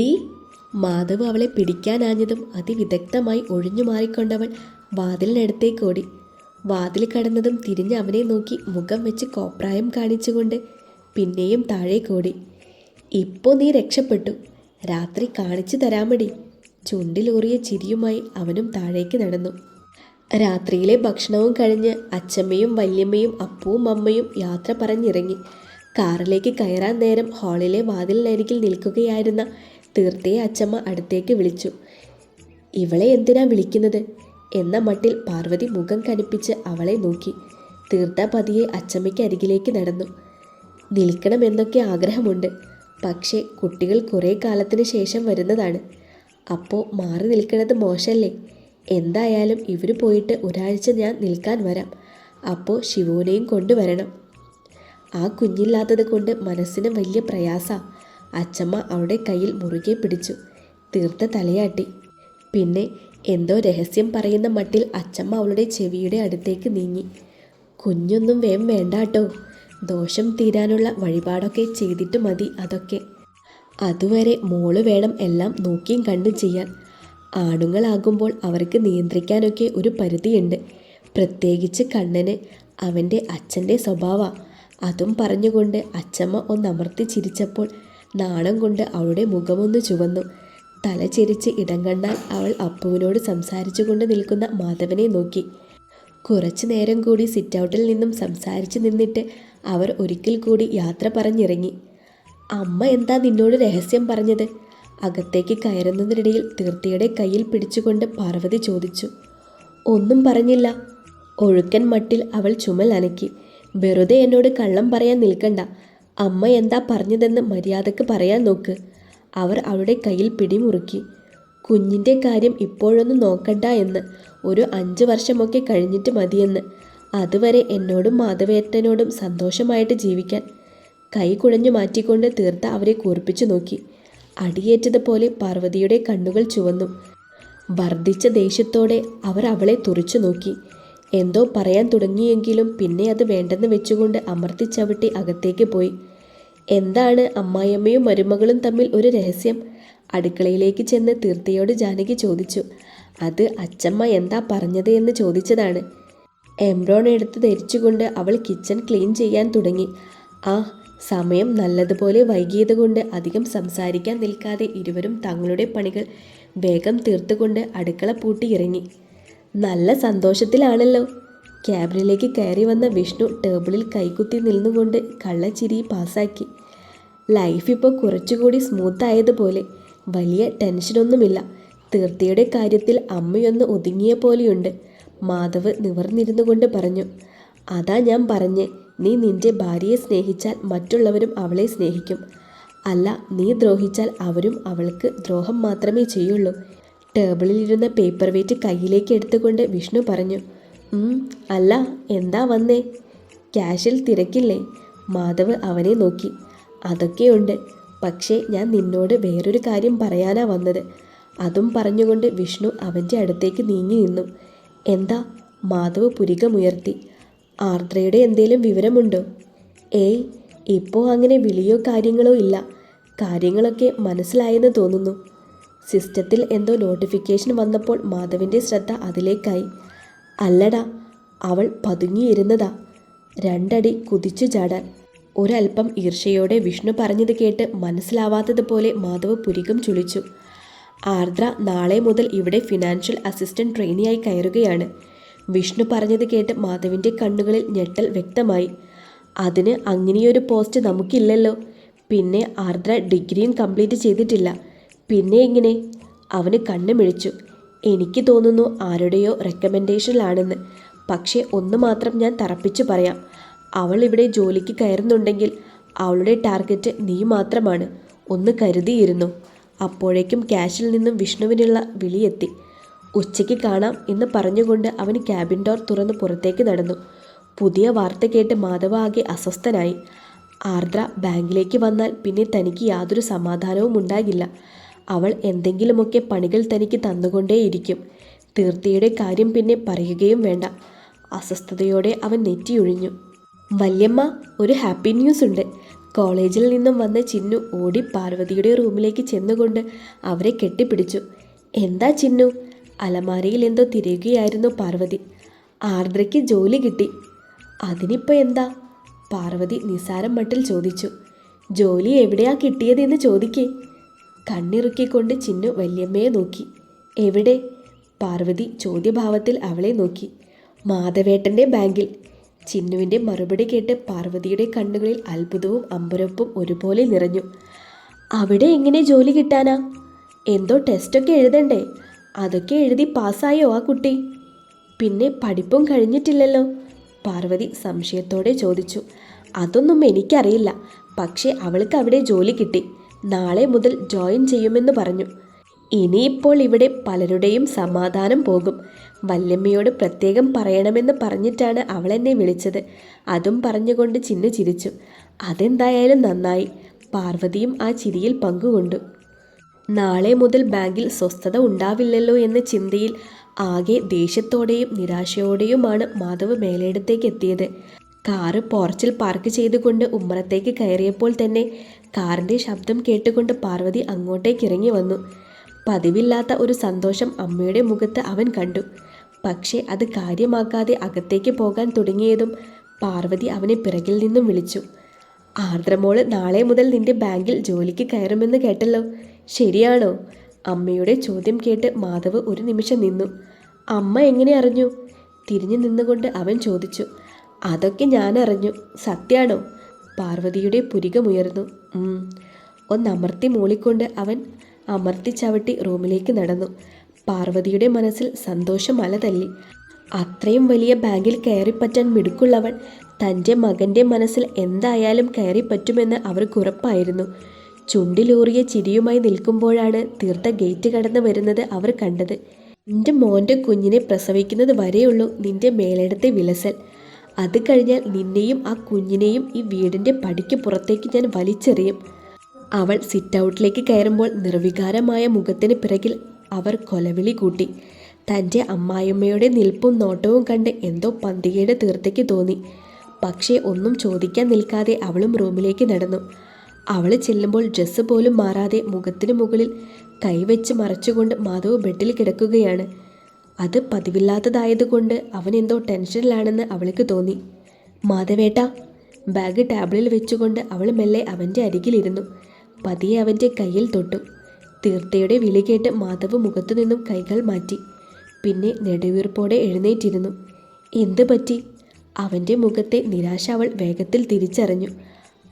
D Madhav അവളെ പിടിക്കാനാഞ്ഞതും അതിവിദഗ്ധമായി ഒഴിഞ്ഞു മാറിക്കൊണ്ടവൾ വാതിലിനടുത്തേക്ക് ഓടി. വാതിൽ കടന്നതും തിരിഞ്ഞ് അവനെ നോക്കി മുഖം വെച്ച് കോപ്രായം കാണിച്ചുകൊണ്ട് പിന്നെയും താഴേക്കോടി ഇപ്പോൾ നീ രക്ഷപ്പെട്ടു. രാത്രി കാണിച്ചു തരാമടി. ചുണ്ടിലൂറിയ ചിരിയുമായി അവനും താഴേക്ക് നടന്നു. രാത്രിയിലെ ഭക്ഷണവും കഴിഞ്ഞ് അച്ഛമ്മയും വല്യമ്മയും അപ്പവും അമ്മയും യാത്ര പറഞ്ഞിറങ്ങി. കാറിലേക്ക് കയറാൻ നേരം ഹാളിലെ വാതിലിനരികിൽ നിൽക്കുകയായിരുന്ന തീർത്തയെ അച്ചമ്മ അടുത്തേക്ക് വിളിച്ചു. ഇവളെ എന്തിനാ വിളിക്കുന്നത്? എന്ന മട്ടിൽ പാർവതി മുഖം കനിപ്പിച്ച് അവളെ നോക്കി. തീർത്ത പതിയെ അച്ചമ്മയ്ക്ക് അരികിലേക്ക് നടന്നു. നിൽക്കണമെന്നൊക്കെ ആഗ്രഹമുണ്ട്. പക്ഷേ കുട്ടികൾ കുറേ കാലത്തിന് ശേഷം വരുന്നതാണ്. അപ്പോൾ മാറി നിൽക്കുന്നത് മോശമല്ലേ എന്തായാലും ഇവർ പോയിട്ട് ഒരാഴ്ച ഞാൻ നിൽക്കാൻ വരാം. അപ്പോൾ ശിവോനെയും കൊണ്ടുവരണം. ആ കുഞ്ഞില്ലാത്തത് കൊണ്ട് മനസ്സിന് വലിയ പ്രയാസ. അച്ചമ്മ അവളുടെ കയ്യിൽ മുറുകെ പിടിച്ചു. തീർത്ത തലയാട്ടി. പിന്നെ എന്തോ രഹസ്യം പറയുന്ന മട്ടിൽ അച്ചമ്മ അവളുടെ ചെവിയുടെ അടുത്തേക്ക് നീങ്ങി. കുഞ്ഞൊന്നും വേം വേണ്ട കേട്ടോ ദോഷം തീരാനുള്ള വഴിപാടൊക്കെ ചെയ്തിട്ട് മതി അതൊക്കെ. അതുവരെ മോൾ വേണം എല്ലാം നോക്കിയും കണ്ടും ചെയ്യാൻ. ആണുങ്ങളാകുമ്പോൾ അവർക്ക് നിയന്ത്രിക്കാനൊക്കെ ഒരു പരിധിയുണ്ട്. പ്രത്യേകിച്ച് കണ്ണന് അവന്റെ അച്ഛന്റെ സ്വഭാവ. അതും പറഞ്ഞുകൊണ്ട് അച്ചമ്മ ഒന്നമർത്തി ചിരിച്ചപ്പോൾ നാണം കൊണ്ട് അവളുടെ മുഖമൊന്ന് ചുവന്നു. തല ചെരിച്ച് ഇടം കണ്ടാൽ അവൾ അപ്പുവിനോട് സംസാരിച്ചു കൊണ്ട് നിൽക്കുന്ന മാധവനെ നോക്കി. കുറച്ചു നേരം കൂടി സിറ്റൗട്ടിൽ നിന്നും സംസാരിച്ചു നിന്നിട്ട് അവർ ഒരിക്കൽ കൂടി യാത്ര പറഞ്ഞിറങ്ങി. അമ്മ എന്താ നിന്നോട് രഹസ്യം പറഞ്ഞത്? അകത്തേക്ക് കയറുന്നതിനിടയിൽ തീർത്ഥയുടെ കയ്യിൽ പിടിച്ചുകൊണ്ട് പാർവതി ചോദിച്ചു. ഒന്നും പറഞ്ഞില്ല. ഒഴുക്കൻ മട്ടിൽ അവൾ ചുമൽ അനക്കി. വെറുതെ എന്നോട് കള്ളം പറയാൻ നിൽക്കണ്ട. അമ്മ എന്താ പറഞ്ഞതെന്ന് മര്യാദയ്ക്ക് പറയാൻ നോക്ക്. അവർ അവളുടെ കയ്യിൽ പിടിമുറുക്കി. കുഞ്ഞിന്റെ കാര്യം ഇപ്പോഴൊന്നും നോക്കണ്ട എന്ന്. ഒരു അഞ്ച് വർഷമൊക്കെ കഴിഞ്ഞിട്ട് മതിയെന്ന്. അതുവരെ എന്നോടും മാധവേട്ടനോടും സന്തോഷമായിട്ട് ജീവിക്കാൻ. കൈ കുഴഞ്ഞു മാറ്റിക്കൊണ്ട് തീർത്ത അവരെ കൂർപ്പിച്ചു നോക്കി. അടിയേറ്റതുപോലെ പാർവതിയുടെ കണ്ണുകൾ ചുവന്നു. വർദ്ധിച്ച ദേഷ്യത്തോടെ അവർ അവളെ തുറച്ചു നോക്കി. എന്തോ പറയാൻ തുടങ്ങിയെങ്കിലും പിന്നെ അത് വേണ്ടെന്ന് വെച്ചുകൊണ്ട് അമർത്തിച്ചവിട്ടി അകത്തേക്ക് പോയി. എന്താണ് അമ്മായിയമ്മയും മരുമകളും തമ്മിൽ ഒരു രഹസ്യം? അടുക്കളയിലേക്ക് ചെന്ന് തീർത്ഥയോട് ജാനകി ചോദിച്ചു. അത് അച്ചമ്മ എന്താ പറഞ്ഞത് എന്ന് ചോദിച്ചതാണ്. എംബ്രോൺ എടുത്ത് ധരിച്ചുകൊണ്ട് അവൾ കിച്ചൺ ക്ലീൻ ചെയ്യാൻ തുടങ്ങി. ആ സമയം നല്ലതുപോലെ വൈകിയത് കൊണ്ട് അധികം സംസാരിക്കാൻ നിൽക്കാതെ ഇരുവരും തങ്ങളുടെ പണികൾ വേഗം തീർത്തുകൊണ്ട് അടുക്കള പൂട്ടി ഇറങ്ങി നല്ല സന്തോഷത്തിലാണല്ലോ. ക്യാബിനിലേക്ക് കയറി വന്ന വിഷ്ണു ടേബിളിൽ കൈകുത്തി നിന്നുകൊണ്ട് കള്ളച്ചിരി പാസാക്കി ലൈഫ് ഇപ്പോൾ കുറച്ചുകൂടി സ്മൂത്ത് ആയതുപോലെ വലിയ ടെൻഷനൊന്നുമില്ല. തീർത്ഥയുടെ കാര്യത്തിൽ അമ്മയൊന്ന് ഒതുങ്ങിയ പോലെയുണ്ട്. മാധവ് നിവർന്നിരുന്നു കൊണ്ട് പറഞ്ഞു അതാ ഞാൻ പറഞ്ഞ് നീ നിന്റെ ഭാര്യയെ സ്നേഹിച്ചാൽ മറ്റുള്ളവരും അവളെ സ്നേഹിക്കും. അല്ല നീ ദ്രോഹിച്ചാൽ അവരും അവൾക്ക് ദ്രോഹം മാത്രമേ ചെയ്യുള്ളൂ. ടേബിളിലിരുന്ന പേപ്പർ വെയിറ്റ് കയ്യിലേക്ക് എടുത്തുകൊണ്ട് വിഷ്ണു പറഞ്ഞു അല്ല എന്താ വന്നേ? ക്യാഷിൽ തിരക്കില്ലേ? മാധവ് അവനെ നോക്കി. അതൊക്കെയുണ്ട്. പക്ഷേ ഞാൻ നിന്നോട് വേറൊരു കാര്യം പറയാനാ വന്നത്. അതും പറഞ്ഞുകൊണ്ട് വിഷ്ണു അവന്റെ അടുത്തേക്ക് നീങ്ങി നിന്നു. എന്താ? മാധവ് പുരികമുയർത്തി. ആർദ്രയുടെ എന്തേലും വിവരമുണ്ടോ? ഏയ് ഇപ്പോൾ അങ്ങനെ വിളിയോ കാര്യങ്ങളോ ഇല്ല. കാര്യങ്ങളൊക്കെ മനസ്സിലായെന്ന് തോന്നുന്നു. സിസ്റ്റത്തിൽ എന്തോ നോട്ടിഫിക്കേഷൻ വന്നപ്പോൾ മാധവിന്റെ ശ്രദ്ധ അതിലേക്കായി. അല്ലടാ അവൾ പതുങ്ങിയിരുന്നതാ. രണ്ടടി കുതിച്ചു ചാടാൻ. ഒരൽപ്പം ഈർഷയോടെ വിഷ്ണു പറഞ്ഞത് കേട്ട് മനസ്സിലാവാത്തതുപോലെ മാധവ് പുരികം ചുളിച്ചു. ആർദ്ര നാളെ മുതൽ ഇവിടെ ഫിനാൻഷ്യൽ അസിസ്റ്റന്റ് ട്രെയിനിയായി കയറുകയാണ്. വിഷ്ണു പറഞ്ഞത് കേട്ട് മാധവിന്റെ കണ്ണുകളിൽ ഞെട്ടൽ വ്യക്തമായി. അതിന് അങ്ങനെയൊരു പോസ്റ്റ് നമുക്കില്ലല്ലോ. പിന്നെ ആർദ്ര ഡിഗ്രിയും കംപ്ലീറ്റ് ചെയ്തിട്ടില്ല. പിന്നെ എങ്ങനെ? അവന് കണ്ണു മിഴിച്ചു. എനിക്ക് തോന്നുന്നു ആരുടെയോ റെക്കമെൻഡേഷനിലാണെന്ന് പക്ഷേ ഒന്ന് മാത്രം ഞാൻ തറപ്പിച്ചു പറയാം. അവൾ ഇവിടെ ജോലിക്ക് കയറുന്നുണ്ടെങ്കിൽ അവളുടെ ടാർഗറ്റ് നീ മാത്രമാണ്. ഒന്ന് കരുതിയിരുന്നു. അപ്പോഴേക്കും ക്യാഷിൽ നിന്നും വിഷ്ണുവിനുള്ള വിളിയെത്തി ഉച്ചയ്ക്ക് കാണാം എന്ന് പറഞ്ഞുകൊണ്ട് അവൻ ക്യാബിൻ ഡോർ തുറന്ന് പുറത്തേക്ക് നടന്നു. പുതിയ വാർത്ത കേട്ട് മാധവ ആകെ അസ്വസ്ഥനായി. ആർദ്ര ബാങ്കിലേക്ക് വന്നാൽ പിന്നെ തനിക്ക് യാതൊരു സമാധാനവും ഉണ്ടാകില്ല. അവൾ എന്തെങ്കിലുമൊക്കെ പണികൾ തനിക്ക് തന്നുകൊണ്ടേയിരിക്കും. തീർത്ഥയുടെ കാര്യം പിന്നെ പറയുകയും വേണ്ട. അസ്വസ്ഥതയോടെ അവൻ നെറ്റിയൊഴിഞ്ഞു. വല്യമ്മ ഒരു ഹാപ്പി ന്യൂസ് ഉണ്ട് കോളേജിൽ നിന്നും വന്ന ചിന്നു ഓടി പാർവതിയുടെ റൂമിലേക്ക് ചെന്നുകൊണ്ട് അവരെ കെട്ടിപ്പിടിച്ചു. എന്താ ചിന്നു? അലമാരയിൽ എന്തോ തിരയുകയായിരുന്നു പാർവതി. ആർദ്രയ്ക്ക് ജോലി കിട്ടി. അതിനിപ്പോൾ എന്താ? പാർവതി നിസാരം മട്ടിൽ ചോദിച്ചു. ജോലി എവിടെയാ കിട്ടിയതെന്ന് ചോദിക്കേ. കണ്ണിറുക്കിക്കൊണ്ട് ചിന്നു വല്യമ്മയെ നോക്കി. എവിടെ? പാർവതി ചോദ്യഭാവത്തിൽ അവളെ നോക്കി. മാധവേട്ടന്റെ ബാങ്കിൽ. ചിന്നുവിന്റെ മറുപടി കേട്ട് പാർവതിയുടെ കണ്ണുകളിൽ അത്ഭുതവും അമ്പരപ്പും ഒരുപോലെ നിറഞ്ഞു. അവിടെ എങ്ങനെ ജോലി കിട്ടാനാ? എന്തോ ടെസ്റ്റൊക്കെ എഴുതണ്ടേ? അതൊക്കെ എഴുതി പാസ്സായോ ആ കുട്ടി? പിന്നെ പഠിപ്പും കഴിഞ്ഞിട്ടില്ലല്ലോ? പാർവതി സംശയത്തോടെ ചോദിച്ചു. അതൊന്നും എനിക്കറിയില്ല. പക്ഷേ അവൾക്ക് അവിടെ ജോലി കിട്ടി. നാളെ മുതൽ ജോയിൻ ചെയ്യുമെന്ന് പറഞ്ഞു. ഇനിയിപ്പോൾ ഇവിടെ പലരുടെയും സമാധാനം പോകും. വല്യമ്മയോട് പ്രത്യേകം പറയണമെന്ന് പറഞ്ഞിട്ടാണ് അവൾ എന്നെ വിളിച്ചത്. അതും പറഞ്ഞുകൊണ്ട് ചിന്നു ചിരിച്ചു. അതെന്തായാലും നന്നായി. പാർവതിയും ആ ചിരിയിൽ പങ്കുകൊണ്ടു. നാളെ മുതൽ ബാങ്കിൽ സ്വസ്ഥത ഉണ്ടാവില്ലല്ലോ എന്ന ചിന്തയിൽ ആകെ ദേഷ്യത്തോടെയും നിരാശയോടെയുമാണ് മാധവ് മേലേടത്തേക്ക് എത്തിയത്. കാറ് പോർച്ചിൽ പാർക്ക് ചെയ്തുകൊണ്ട് ഉമ്മറത്തേക്ക് കയറിയപ്പോൾ തന്നെ കാറിന്റെ ശബ്ദം കേട്ടുകൊണ്ട് പാർവതി അങ്ങോട്ടേക്ക് ഇറങ്ങി വന്നു. പതിവില്ലാത്ത ഒരു സന്തോഷം അമ്മയുടെ മുഖത്ത് അവൻ കണ്ടു. പക്ഷേ അത് കാര്യമാക്കാതെ അകത്തേക്ക് പോകാൻ തുടങ്ങിയതും പാർവതി അവനെ പിറകിൽ നിന്നും വിളിച്ചു. ആർദ്രമോൾ നാളെ മുതൽ നിന്റെ ബാങ്കിൽ ജോലിക്ക് കയറുമെന്ന് കേട്ടല്ലോ. ശരിയാണോ? അമ്മയുടെ ചോദ്യം കേട്ട് മാധവ് ഒരു നിമിഷം നിന്നു. അമ്മ എങ്ങനെ അറിഞ്ഞു? തിരിഞ്ഞു നിന്നുകൊണ്ട് അവൻ ചോദിച്ചു. അതൊക്കെ ഞാൻ അറിഞ്ഞു സത്യാണോ? പാർവതിയുടെ പുരികമുയർന്നു. ഒന്നമർത്തി മൂളിക്കൊണ്ട് അവൻ അമർത്തി ചവിട്ടി റൂമിലേക്ക് നടന്നു. പാർവതിയുടെ മനസ്സിൽ സന്തോഷം അല തല്ലി. അത്രയും വലിയ ബാങ്കിൽ കയറിപ്പറ്റാൻ മിടുക്കുള്ളവൾ തന്റെ മകന്റെ മനസ്സിൽ എന്തായാലും കയറിപ്പറ്റുമെന്ന് അവർക്ക് ഉറപ്പായിരുന്നു. ചുണ്ടിലൂറിയ ചിരിയുമായി നിൽക്കുമ്പോഴാണ് തീർത്ത ഗേറ്റ് കടന്നു വരുന്നത് അവർ കണ്ടത്. നിന്റെ മോന്റെ കുഞ്ഞിനെ പ്രസവിക്കുന്നത് വരെയുള്ളൂ നിന്റെ മേലടത്തെ വിലസൽ. അത് കഴിഞ്ഞാൽ നിന്നെയും ആ കുഞ്ഞിനെയും ഈ വീടിന്റെ പടിക്ക് പുറത്തേക്ക് ഞാൻ വലിച്ചെറിയും. അവൾ സിറ്റ് ഔട്ടിലേക്ക് കയറുമ്പോൾ നിർവികാരമായ മുഖത്തിന് പിറകിൽ അവർ കൊലവിളി കൂട്ടി. തന്റെ അമ്മായിയമ്മയുടെ നിൽപ്പും നോട്ടവും കണ്ട് എന്തോ പന്തികയുടെ തീർത്തേക്ക് തോന്നി. പക്ഷേ ഒന്നും ചോദിക്കാൻ നിൽക്കാതെ അവളും റൂമിലേക്ക് നടന്നു. അവൾ ചെല്ലുമ്പോൾ ഡ്രസ്സ് പോലും മാറാതെ മുഖത്തിന് മുകളിൽ കൈവച്ച് മറച്ചുകൊണ്ട് മാധവ് ബെഡിൽ കിടക്കുകയാണ്. അത് പതിവില്ലാത്തതായതുകൊണ്ട് അവൻ എന്തോ ടെൻഷനിലാണെന്ന് അവൾക്ക് തോന്നി. മാധവേട്ട ബാഗ് ടേബിളിൽ വെച്ചുകൊണ്ട് അവൾ മെല്ലെ അവന്റെ അരികിലിരുന്നു. പതിയെ അവന്റെ കയ്യിൽ തൊട്ടു. തീർത്ഥയുടെ വിളി കേട്ട് മാധവ് മുഖത്തു നിന്നും കൈകൾ മാറ്റി. പിന്നെ നെടുവീർപ്പോടെ എഴുന്നേറ്റിരുന്നു. എന്ത് പറ്റി? അവന്റെ മുഖത്തെ നിരാശ അവൾ വേഗത്തിൽ തിരിച്ചറിഞ്ഞു.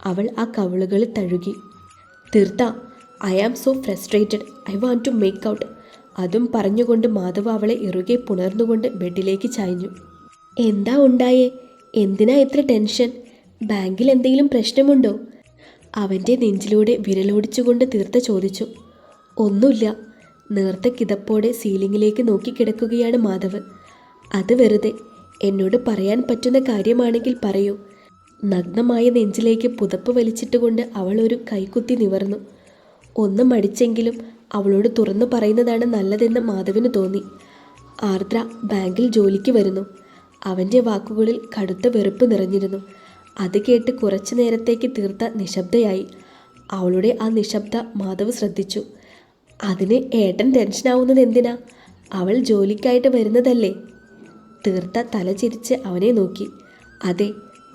അവൾ ആ കവിളുകളിൽ തഴുകി. തീർത്ത I am so frustrated. I want to make out. അതും പറഞ്ഞുകൊണ്ട് മാധവ അവളെ ഇറുകെ പുണർന്നുകൊണ്ട് ബെഡിലേക്ക് ചായഞ്ഞു എന്താ ഉണ്ടായേ? എന്തിനാ ഇത്ര ടെൻഷൻ? ബാങ്കിൽ എന്തെങ്കിലും പ്രശ്നമുണ്ടോ? അവന്റെ നെഞ്ചിലൂടെ വിരലോടിച്ചുകൊണ്ട് തീർത്ത ചോദിച്ചു. ഒന്നുമില്ല. നേർത്ത കിതപ്പോടെ സീലിംഗിലേക്ക് നോക്കിക്കിടക്കുകയാണ് മാധവ്. അത് വെറുതെ. എന്നോട് പറയാൻ പറ്റുന്ന കാര്യമാണെങ്കിൽ പറയൂ. നഗ്നമായ നെഞ്ചിലേക്ക് പുതപ്പ് വലിച്ചിട്ടുകൊണ്ട് അവൾ ഒരു കൈക്കുത്തി നിവർന്നു. ഒന്ന് മടിച്ചെങ്കിലും അവളോട് തുറന്നു പറയുന്നതാണ് നല്ലതെന്ന് മാധവിന് തോന്നി. ആർദ്ര ബാങ്കിൽ ജോലിക്ക് വരുന്നു. അവന്റെ വാക്കുകളിൽ കടുത്ത വെറുപ്പ് നിറഞ്ഞിരുന്നു. അത് കേട്ട് കുറച്ചു നേരത്തേക്ക് തീർത്ത നിശബ്ദയായി. അവളുടെ ആ നിശബ്ദ മാധവ് ശ്രദ്ധിച്ചു. അതിന് ഏട്ടൻ ടെൻഷനാവുന്നത് എന്തിനാ? അവൾ ജോലിക്കായിട്ട് വരുന്നതല്ലേ? തീർത്ത തല ചിരിച്ച് അവനെ നോക്കി. അതെ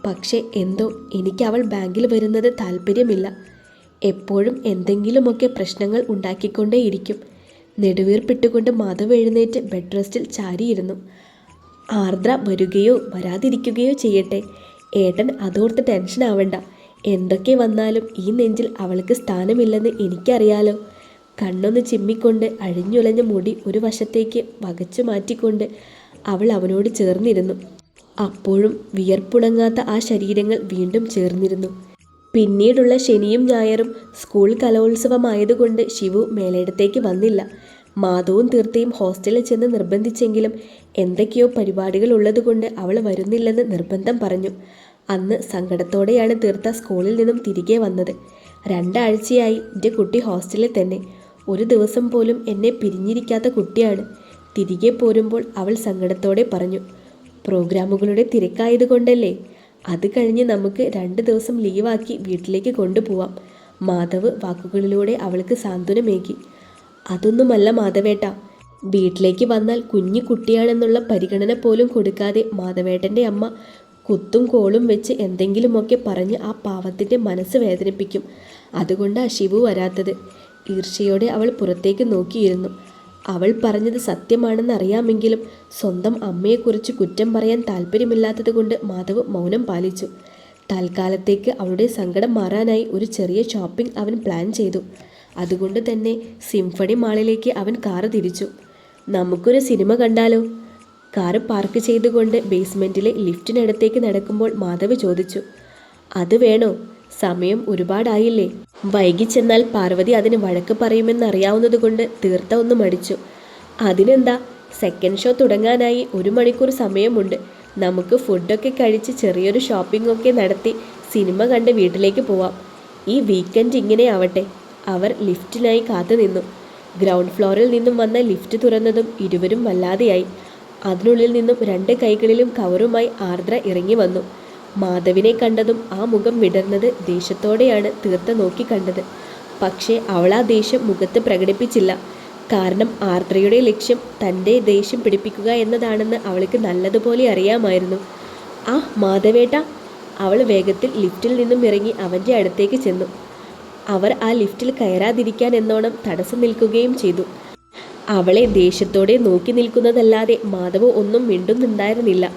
പക്ഷേ എന്തോ എനിക്ക് അവൾ ബാങ്കിൽ വരുന്നത് താല്പര്യമില്ല എപ്പോഴും എന്തെങ്കിലുമൊക്കെ പ്രശ്നങ്ങൾ ഉണ്ടാക്കിക്കൊണ്ടേയിരിക്കും. നെടുവീർപ്പിട്ടുകൊണ്ട് മാധവ് എഴുന്നേറ്റ് ബെഡ് റെസ്റ്റിൽ ചാരിയിരുന്നു. ആർദ്ര വരികയോ വരാതിരിക്കുകയോ ചെയ്യട്ടെ. ഏട്ടൻ അതോർത്ത് ടെൻഷൻ ആവണ്ട. എന്തൊക്കെ വന്നാലും ഈ നെഞ്ചിൽ അവൾക്ക് സ്ഥാനമില്ലെന്ന് എനിക്കറിയാലോ. കണ്ണൊന്ന് ചിമ്മിക്കൊണ്ട് അഴിഞ്ഞുലഞ്ഞ മുടി ഒരു വശത്തേക്ക് വകച്ചു മാറ്റിക്കൊണ്ട് അവൾ അവനോട് ചേർന്നിരുന്നു. അപ്പോഴും വിയർപ്പുണങ്ങാത്ത ആ ശരീരങ്ങൾ വീണ്ടും ചേർന്നിരുന്നു. പിന്നീടുള്ള ശനിയും ഞായറും സ്കൂൾ കലോത്സവമായതുകൊണ്ട് ശിവു മേലേടത്തേക്ക് വന്നില്ല. മാധവും തീർത്തയും ഹോസ്റ്റലിൽ ചെന്ന് നിർബന്ധിച്ചെങ്കിലും എന്തൊക്കെയോ പരിപാടികൾ ഉള്ളതുകൊണ്ട് അവൾ വരുന്നില്ലെന്ന് നിർബന്ധം പറഞ്ഞു. അന്ന് സങ്കടത്തോടെയാണ് തീർത്ത സ്കൂളിൽ നിന്നും തിരികെ വന്നത്. രണ്ടാഴ്ചയായി എന്റെ കുട്ടി ഹോസ്റ്റലിൽ തന്നെ. ഒരു ദിവസം പോലും എന്നെ പിരിഞ്ഞിരിക്കാത്ത കുട്ടിയാണ്. തിരികെ പോരുമ്പോൾ അവൾ സങ്കടത്തോടെ പറഞ്ഞു പ്രോഗ്രാമുകളുടെ തിരക്കായതുകൊണ്ടല്ലേ? അത് കഴിഞ്ഞ് നമുക്ക് രണ്ട് ദിവസം ലീവാക്കി വീട്ടിലേക്ക് കൊണ്ടുപോവാം. മാധവ് വാക്കുകളിലൂടെ അവൾക്ക് സാന്ത്വനമേകി. അതൊന്നുമല്ല മാധവേട്ട. വീട്ടിലേക്ക് വന്നാൽ കുഞ്ഞു കുട്ടിയാണെന്നുള്ള പരിഗണന പോലും കൊടുക്കാതെ മാധവേട്ടന്റെ അമ്മ കുത്തും കോളും വെച്ച് എന്തെങ്കിലുമൊക്കെ പറഞ്ഞ് ആ പാവത്തിന്റെ മനസ്സ് വേദനിപ്പിക്കും. അതുകൊണ്ടാണ് ശിവു വരാത്തത്. ഈർഷയോടെ അവൾ പുറത്തേക്ക് നോക്കിയിരുന്നു. അവൾ പറഞ്ഞത് സത്യമാണെന്ന് അറിയാമെങ്കിലും സ്വന്തം അമ്മയെക്കുറിച്ച് കുറ്റം പറയാൻ താല്പര്യമില്ലാത്തത് കൊണ്ട് മാധവ് മൗനം പാലിച്ചു. തൽക്കാലത്തേക്ക് അവളുടെ സങ്കടം മാറാനായി ഒരു ചെറിയ ഷോപ്പിംഗ് അവൻ പ്ലാൻ ചെയ്തു. അതുകൊണ്ട് തന്നെ സിംഫണി മാളിലേക്ക് അവൻ കാറ് തിരിച്ചു. നമുക്കൊരു സിനിമ കണ്ടാലോ? കാറ് പാർക്ക് ചെയ്തുകൊണ്ട് ബേസ്മെന്റിലെ ലിഫ്റ്റിനടുത്തേക്ക് നടക്കുമ്പോൾ മാധവ് ചോദിച്ചു. അത് വേണോ? സമയം ഒരുപാടായില്ലേ. വൈകി ചെന്നാൽ പാർവതി അതിന് വഴക്ക് പറയുമെന്നറിയാവുന്നത് കൊണ്ട് തീർത്ത ഒന്ന് മടിച്ചു. അതിനെന്താ? സെക്കൻഡ് ഷോ തുടങ്ങാനായി ഒരു മണിക്കൂർ സമയമുണ്ട്. നമുക്ക് ഫുഡൊക്കെ കഴിച്ച് ചെറിയൊരു ഷോപ്പിംഗ് ഒക്കെ നടത്തി സിനിമ കണ്ട് വീട്ടിലേക്ക് പോവാം. ഈ വീക്കെൻഡ് ഇങ്ങനെ ആവട്ടെ. അവർ ലിഫ്റ്റിനായി കാത്തു നിന്നു. ഗ്രൗണ്ട് ഫ്ലോറിൽ നിന്നും വന്ന ലിഫ്റ്റ് തുറന്നതും ഇരുവരും വല്ലാതെയായി. അതിനുള്ളിൽ നിന്നും രണ്ട് കൈകളിലും കവറുമായി ആർദ്ര ഇറങ്ങി വന്നു. മാധവിനെ കണ്ടതും ആ മുഖം വിടർന്നത് ദേഷ്യത്തോടെയാണ് തീർത്ത നോക്കി കണ്ടത്. പക്ഷേ അവൾ ആ ദേഷ്യം മുഖത്ത് പ്രകടിപ്പിച്ചില്ല. കാരണം ആർദ്രയുടെ ലക്ഷ്യം തന്റെ ദേഷ്യം പിടിപ്പിക്കുക എന്നതാണെന്ന് അവൾക്ക് നല്ലതുപോലെ അറിയാമായിരുന്നു. ആ മാധവേട്ട. അവൾ വേഗത്തിൽ ലിഫ്റ്റിൽ നിന്നും ഇറങ്ങി അവന്റെ അടുത്തേക്ക് ചെന്നു. അവർ ആ ലിഫ്റ്റിൽ കയറാതിരിക്കാൻ എന്നോണം തടസ്സം നിൽക്കുകയും ചെയ്തു. അവളെ ദേഷ്യത്തോടെ നോക്കി നിൽക്കുന്നതല്ലാതെ മാധവ് ഒന്നും മിണ്ടുന്നുണ്ടായിരുന്നില്ല.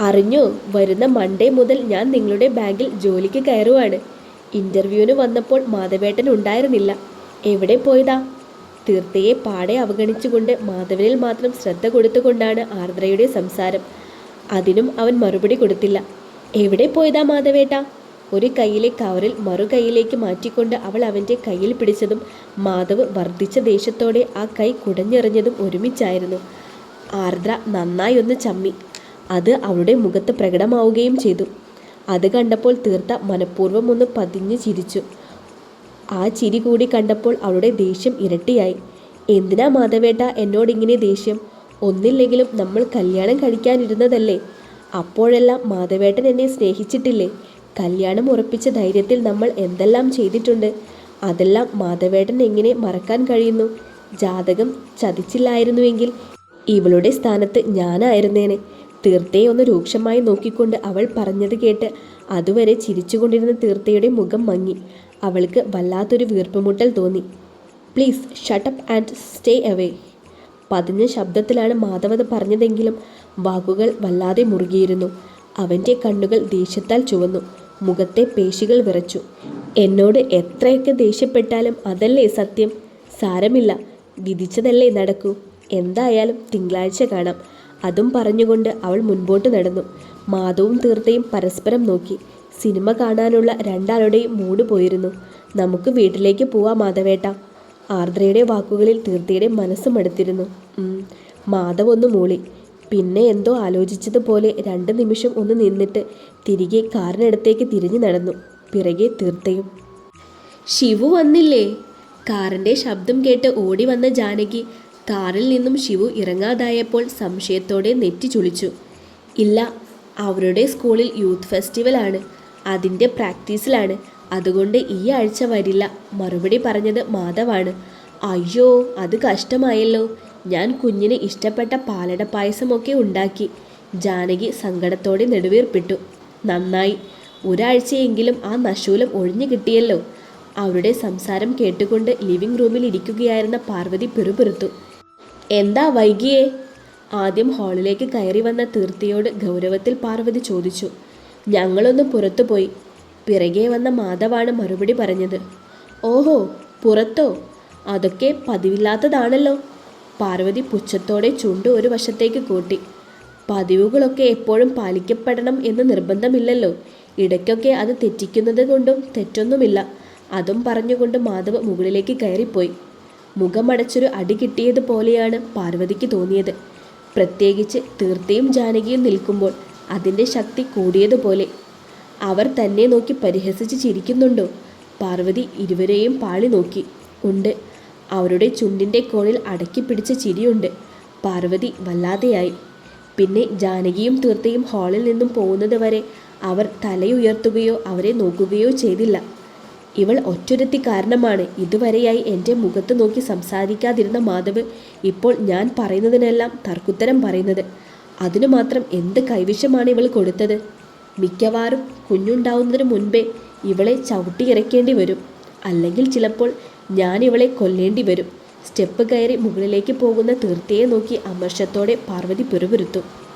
അറിഞ്ഞോ വരുന്ന മൺഡേ മുതൽ ഞാൻ നിങ്ങളുടെ ബാങ്കിൽ ജോലിക്ക് കയറുവാണ്. ഇന്റർവ്യൂവിന് വന്നപ്പോൾ മാധവേട്ടൻ ഉണ്ടായിരുന്നില്ല. എവിടെ പോയതാ? തീർത്തയെ പാടെ അവഗണിച്ചുകൊണ്ട് മാധവനിൽ മാത്രം ശ്രദ്ധ കൊടുത്തുകൊണ്ടാണ് ആർദ്രയുടെ സംസാരം. അതിനും അവൻ മറുപടി കൊടുത്തില്ല. എവിടെ പോയതാ മാധവേട്ട? ഒരു കൈയിലെ കവറിൽ മറു കൈയിലേക്ക് മാറ്റിക്കൊണ്ട് അവൾ അവന്റെ കയ്യിൽ പിടിച്ചതും മാധവ് വർദ്ധിച്ച ദേഷ്യത്തോടെ ആ കൈ കുടഞ്ഞെറിഞ്ഞതും ഒരുമിച്ചായിരുന്നു. ആർദ്ര നന്നായി ഒന്ന് ചമ്മി. അത് അവളുടെ മുഖത്ത് പ്രകടമാവുകയും ചെയ്തു. അത് കണ്ടപ്പോൾ തീർത്ത മനഃപൂർവം ഒന്ന് പതിഞ്ഞ് ചിരിച്ചു. ആ ചിരി കൂടി കണ്ടപ്പോൾ അവളുടെ ദേഷ്യം ഇരട്ടിയായി. എന്തിനാ മാധവേട്ട എന്നോടിങ്ങനെ ദേഷ്യം? ഒന്നില്ലെങ്കിലും നമ്മൾ കല്യാണം കഴിക്കാനിരുന്നതല്ലേ? അപ്പോഴെല്ലാം മാധവേട്ടൻ എന്നെ സ്നേഹിച്ചിട്ടില്ലേ? കല്യാണം ഉറപ്പിച്ച ധൈര്യത്തിൽ നമ്മൾ എന്തെല്ലാം ചെയ്തിട്ടുണ്ട്? അതെല്ലാം മാധവേട്ടൻ എങ്ങനെ മറക്കാൻ കഴിയുന്നു? ജാതകം ചതിച്ചില്ലായിരുന്നുവെങ്കിൽ ഇവളുടെ സ്ഥാനത്ത് ഞാനായിരുന്നേനെ. തീർത്തയെ ഒന്ന് രൂക്ഷമായി നോക്കിക്കൊണ്ട് അവൾ പറഞ്ഞത് കേട്ട് അതുവരെ ചിരിച്ചുകൊണ്ടിരുന്ന തീർത്തയുടെ മുഖം മങ്ങി. അവൾക്ക് വല്ലാത്തൊരു വീർപ്പുമുട്ടൽ തോന്നി. Please shut up and stay away പതിഞ്ഞ ശബ്ദത്തിലാണ് മാധവത് പറഞ്ഞതെങ്കിലും വാക്കുകൾ വല്ലാതെ മുറുകിയിരുന്നു. അവന്റെ കണ്ണുകൾ ദേഷ്യത്താൽ ചുവന്നു. മുഖത്തെ പേശികൾ വിറച്ചു. എന്നോട് എത്രയൊക്കെ ദേഷ്യപ്പെട്ടാലും അതല്ലേ സത്യം? സാരമില്ല. വിധിച്ചതല്ലേ നടക്കൂ. എന്തായാലും തിങ്കളാഴ്ച കാണാം. അതും പറഞ്ഞുകൊണ്ട് അവൾ മുൻപോട്ട് നടന്നു. മാധവും തീർത്തയും പരസ്പരം നോക്കി. സിനിമ കാണാനുള്ള രണ്ടാളുടെയും മൂഡ് പോയിരുന്നു. നമുക്ക് വീട്ടിലേക്ക് പോവാം മാധവേട്ട. ആർദ്രയുടെ വാക്കുകളിൽ തീർത്തയുടെ മനസ്സ് മടുത്തിരുന്നു. മാധവ് ഒന്ന് മൂളി. പിന്നെ എന്തോ ആലോചിച്ചതുപോലെ രണ്ട് നിമിഷം ഒന്ന് നിന്നിട്ട് തിരികെ കാറിനടുത്തേക്ക് തിരിഞ്ഞു നടന്നു. പിറകെ തീർത്തയും. ശിവു വന്നില്ലേ? കാറിന്റെ ശബ്ദം കേട്ട് ഓടി വന്ന ജാനകി കാറിൽ നിന്നും ശിവു ഇറങ്ങാതായപ്പോൾ സംശയത്തോടെ നെറ്റി ചുളിച്ചു. ഇല്ല അവരുടെ സ്കൂളിൽ യൂത്ത് ഫെസ്റ്റിവലാണ് അതിന്റെ പ്രാക്ടീസിലാണ്. അതുകൊണ്ട് ഈ ആഴ്ച വരില്ല. മറുപടി പറഞ്ഞത് മാധവാണ്. അയ്യോ അത് കഷ്ടമായല്ലോ. ഞാൻ കുഞ്ഞിന് ഇഷ്ടപ്പെട്ട പാലട പായസമൊക്കെ ഉണ്ടാക്കി. ജാനകി സങ്കടത്തോടെ നെടുവീർപ്പിട്ടു. നന്നായി. ഒരാഴ്ചയെങ്കിലും ആ നശൂലം ഒഴിഞ്ഞു കിട്ടിയല്ലോ. അവരുടെ സംസാരം കേട്ടുകൊണ്ട് ലിവിംഗ് റൂമിൽ ഇരിക്കുകയായിരുന്ന പാർവതി പിറുപിറുത്തു. എന്താ വൈകിയേ? ആദ്യം ഹാളിലേക്ക് കയറി വന്ന തീർത്തിയോട് ഗൗരവത്തിൽ പാർവതി ചോദിച്ചു. ഞങ്ങളൊന്ന് പുറത്തു പോയി. പിറകെ വന്ന മാധവാണ് മറുപടി പറഞ്ഞത്. ഓഹോ പുറത്തോ? അതൊക്കെ പതിവില്ലാത്തതാണല്ലോ. പാർവതി പുച്ഛത്തോടെ ചുണ്ട് ഒരു വശത്തേക്ക് കൂട്ടി. പതിവുകളൊക്കെ എപ്പോഴും പാലിക്കപ്പെടണം എന്ന് നിർബന്ധമില്ലല്ലോ. ഇടയ്ക്കൊക്കെ അത് തെറ്റിക്കുന്നത് കൊണ്ടും തെറ്റൊന്നുമില്ല. അതും പറഞ്ഞുകൊണ്ട് മാധവ് മുകളിലേക്ക് കയറിപ്പോയി. മുഖമടച്ചൊരു അടി കിട്ടിയതുപോലെയാണ് പാർവതിക്ക് തോന്നിയത്. പ്രത്യേകിച്ച് തീർത്തയും ജാനകിയും നിൽക്കുമ്പോൾ അതിന്റെ ശക്തി കൂടിയതുപോലെ. അവർ തന്നെ നോക്കി പരിഹസിച്ച് ചിരിക്കുന്നുണ്ടോ? പാർവതി ഇരുവരെയും പാളി നോക്കി. ഉണ്ട്. അവരുടെ ചുണ്ടിന്റെ കോണിൽ അടക്കി പിടിച്ച ചിരിയുണ്ട്. പാർവതി വല്ലാതെയായി. പിന്നെ ജാനകിയും തീർത്തയും ഹാളിൽ നിന്നും പോകുന്നത് വരെ അവർ തലയുയർത്തുകയോ അവരെ നോക്കുകയോ ചെയ്തില്ല. ഇവൾ ഒറ്റൊരുത്തി കാരണമാണ്. ഇതുവരെയായി എന്റെ മുഖത്ത് നോക്കി സംസാരിക്കാതിരുന്ന മാധവ് ഇപ്പോൾ ഞാൻ പറയുന്നതിനെല്ലാം തർക്കുത്തരം പറയുന്നത്. അതിനു മാത്രം എന്ത് കൈവിഷമാണ് ഇവൾ കൊടുത്തത്? മിക്കവാറും കുഞ്ഞുണ്ടാവുന്നതിന് മുൻപേ ഇവളെ ചവിട്ടിയിറക്കേണ്ടി വരും. അല്ലെങ്കിൽ ചിലപ്പോൾ ഞാൻ ഇവളെ കൊല്ലേണ്ടി വരും. സ്റ്റെപ്പ് കയറി മുകളിലേക്ക് പോകുന്ന തീർത്ഥയെ നോക്കി അമർഷത്തോടെ പാർവതി പിറുപിറുത്തു.